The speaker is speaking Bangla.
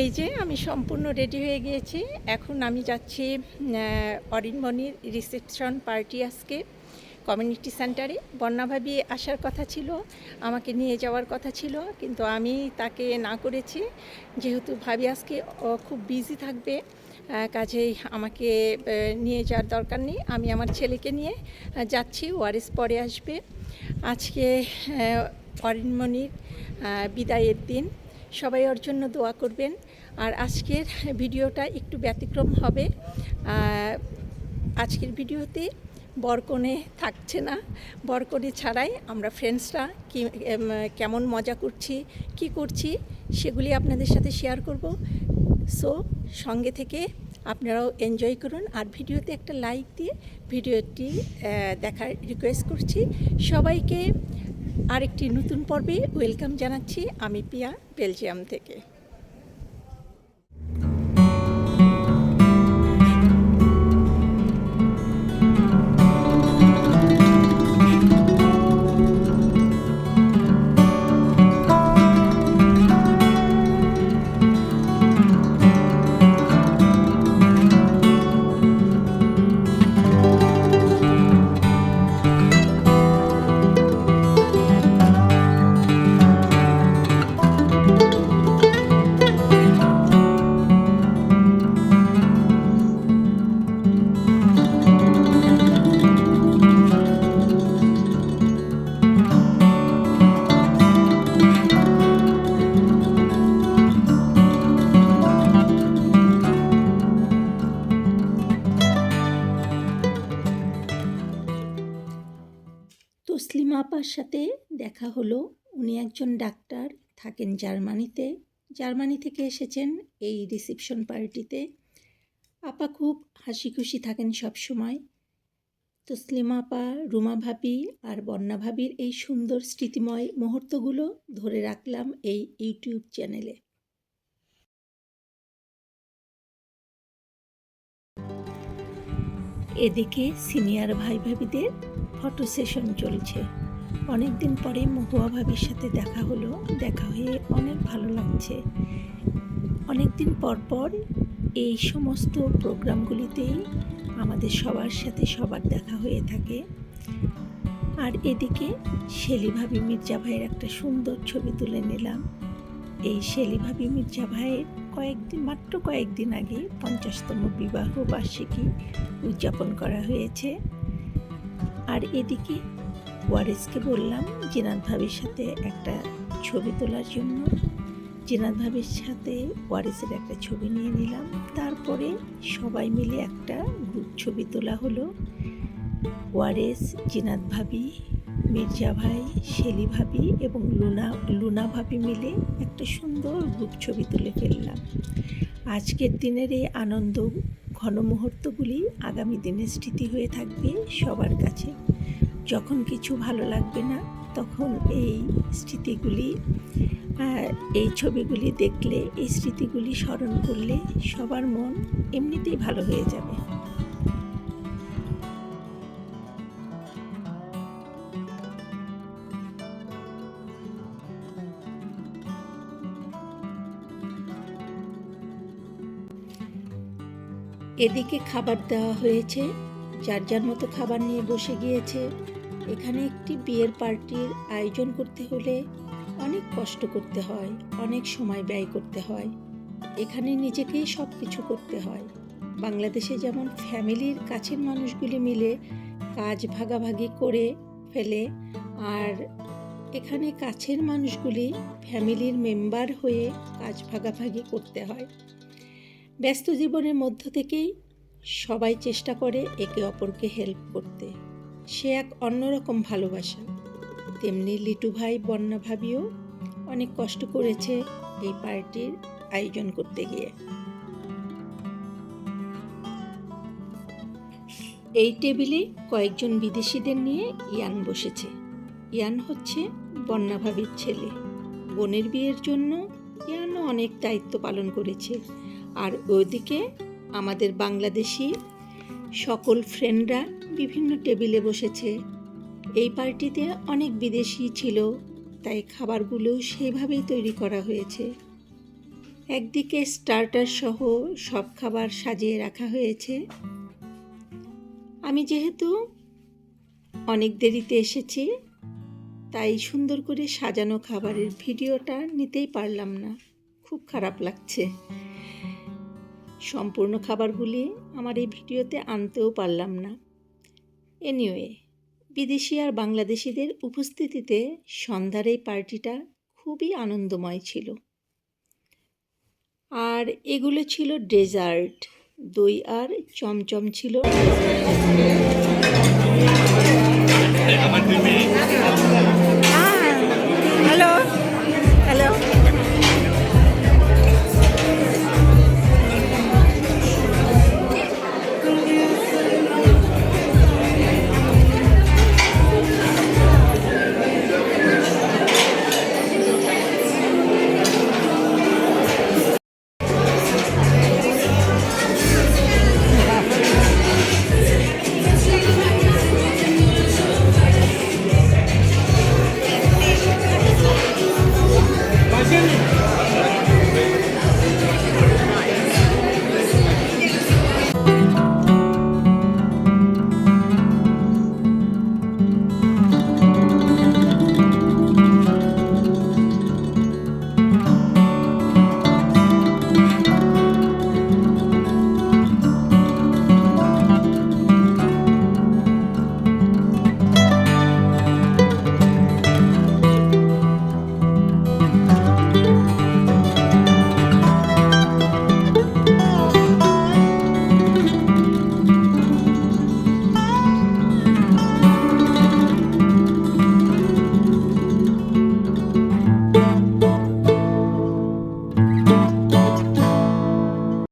এই যে আমি সম্পূর্ণ রেডি হয়ে গিয়েছি। এখন আমি যাচ্ছি অরিনমণির রিসেপশন পার্টি আজকে। কমিউনিটি সেন্টারে বন্যাভাবী আসার কথা ছিল, আমাকে নিয়ে যাওয়ার কথা ছিল, কিন্তু আমি তাকে না করেছি। যেহেতু ভাবি আজকে খুব বিজি থাকবে কাজেই আমাকে নিয়ে যাওয়ার দরকার নেই। আমি আমার ছেলেকে নিয়ে যাচ্ছি ওয়ারেস পরে আসবে। আজকে অরিনমণির বিদায়ের দিন। সবাই ওর জন্য দোয়া করবেন। আর আজকের ভিডিওটা একটু ব্যতিক্রম হবে। আজকের ভিডিওতে বরকনে থাকছে না। বরকনে ছাড়াই আমরা ফ্রেন্ডসরা কি কেমন মজা করছি, কি করছি, সেগুলি আপনাদের সাথে শেয়ার করব। সো সঙ্গে থেকে আপনারাও এনজয় করুন। আর ভিডিওতে একটা লাইক দিয়ে ভিডিওটি দেখার রিকোয়েস্ট করছি। সবাইকে আরেকটি নতুন পর্বে ওয়েলকাম জানাচ্ছি আমি পিয়া বেলজিয়াম থেকে। আপার সাথে দেখা হলো। উনি একজন ডাক্তার, থাকেন জার্মানিতে। জার্মানি থেকে এসেছেন এই রিসেপশন পার্টিতে। আপা খুব হাসি খুশি থাকেন সব সময় তসলিমা আপা, রুমা ভাবি আর বন্যা ভাবির এই সুন্দর স্মৃতিময় মুহূর্তগুলো ধরে রাখলাম এই ইউটিউব চ্যানেলে। এদিকে সিনিয়র ভাই ভাবিদের ফটো সেশন চলছে। অনেক দিন পরে মহুয়া ভাবির সাথে দেখা হলো। দেখা হয়ে অনেক ভালো লাগছে। অনেক দিন পর পর এই সমস্ত প্রোগ্রামগুলিতেই আমাদের সবার সাথে সবার দেখা হয়ে থাকে। আর এদিকে শেলি ভাবি মির্জা ভাইয়ের একটা সুন্দর ছবি তুলে নিলাম। এই শেলি ভাবি মির্জা ভাইয়ের কয়েকদিন, মাত্র কয়েকদিন আগে পঞ্চাশতম বিবাহ বার্ষিকী উদযাপন করা হয়েছে। আর এদিকে ওয়ারেসকে বললাম, জিনাত ভাবির সাথে একটা ছবি তোলার জন্য। জিনাত ভাবির সাথে ওয়ারেসের একটা ছবি নিয়ে নিলাম। তারপরে সবাই মিলে একটা গ্রুপ ছবি তোলা হলো। ওয়ারেস, জিনাত ভাবি, মির্জা ভাই, শেলি ভাবি এবং লুনা লুনা ভাবি মিলে একটা সুন্দর গ্রুপ ছবি তুলে ফেললাম। আজকের দিনের এই আনন্দ, ঘন মুহূর্তগুলি আগামী দিনের স্মৃতি হয়ে থাকবে সবার কাছে। যখন কিছু ভালো লাগবে না, তখন এই স্মৃতিগুলি এই ছবিগুলি দেখলে, এই স্মৃতিগুলি স্মরণ করলে সবার মন এমনিতেই ভালো হয়ে যাবে। এদিকে খাবার দেওয়া হয়েছে। যার যার মতো খাবার নিয়ে বসে গিয়েছে। এখানে একটি বিয়ের পার্টির আয়োজন করতে হলে অনেক কষ্ট করতে হয়, অনেক সময় ব্যয় করতে হয়। এখানে নিজেকেই সব কিছু করতে হয়। বাংলাদেশে যেমন ফ্যামিলির কাছের মানুষগুলি মিলে কাজ ভাগাভাগি করে ফেলে, আর এখানে কাছের মানুষগুলি ফ্যামিলির মেম্বার হয়ে কাজ ভাগাভাগি করতে হয়। ব্যস্ত জীবনের মধ্য থেকেই সবাই চেষ্টা করে একে অপরকে হেল্প করতে। সে এক অন্যরকম ভালোবাসা। তেমনি লিটু ভাই, বন্যা ভাবিও অনেক কষ্ট করেছে এই পার্টির আয়োজন করতে গিয়ে। এই টেবিলে কয়েকজন বিদেশিদের নিয়ে ইয়ান বসেছে। ইয়ান হচ্ছে বন্যা ভাবির ছেলে। বোনের বিয়ের জন্য ইয়ানও অনেক দায়িত্ব পালন করেছে। আর ওইদিকে আমাদের বাংলাদেশি সকল ফ্রেন্ডরা বিভিন্ন টেবিলে বসেছে। এই পার্টিতে অনেক বিদেশি ছিল, তাই খাবারগুলো সেইভাবেই তৈরি করা হয়েছে। একদিকে স্টার্টার সহ সব খাবার সাজিয়ে রাখা হয়েছে। আমি যেহেতু অনেক দেরিতে এসেছি, তাই সুন্দর করে সাজানো খাবারের ভিডিওটা নিতেই পারলাম না। খুব খারাপ লাগছে। সম্পূর্ণ খাবারগুলি আমার এই ভিডিওতে আনতেও পারলাম না। এনিওয়ে বিদেশি আর বাংলাদেশিদের উপস্থিতিতে সন্ধ্যার এই পার্টিটা খুবই আনন্দময় ছিল। আর এগুলো ছিল ডেজার্ট, দই আর চমচম ছিল আমার